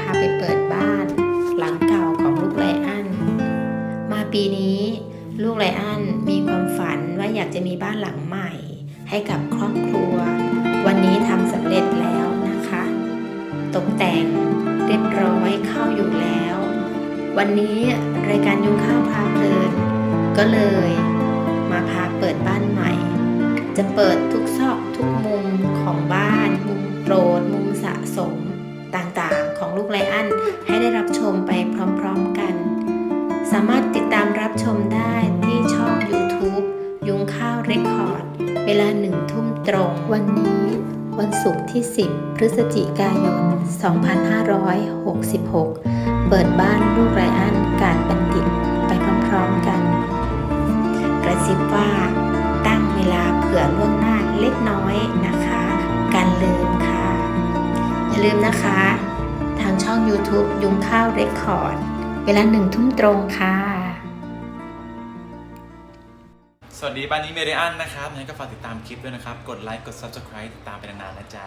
พาไปเปิดบ้าน หลังเก่าของลูกไรอันมาปีนี้ลูกไรอันมีความฝันว่าอยากจะมีบ้านหลังใหม่ ให้กับครอบครัว วันนี้ทำสำเร็จแล้วนะคะ ตกแต่งเรียบร้อยเข้าอยู่แล้ว วันนี้รายการยุ่งข้าวพาเพลิน ก็เลย มาพาเปิดบ้านใหม่ จะเปิดทุกซอก กไลอ้อนให้ได้รับชมไปพร้อมๆกัน สามารถติดตามรับชมได้ที่ช่อง YouTube ยุงข้าวเรคคอร์ด เวลาหนึ่งทุ่มตรง วันนี้ วันศุกร์ที่ 10 พฤศจิกายน 2566 เปิดบ้านลูกไรอันการบัณฑิตไปพร้อมๆกัน กระซิบว่าตั้งเวลาเผื่อล่วงหน้าเล็กน้อยนะคะ การลืมค่ะ อย่าลืมนะคะ YouTube ยุงข้าวเรคคอร์ด เวลาหนึ่งทุ่มตรงค่ะ สวัสดีบ้านนี้เมเดียนนะครับงั้นก็ฝากติดตามคลิปด้วยนะครับ กดไลค์ กด Subscribe ติดตามไปนานๆนะจ๊ะ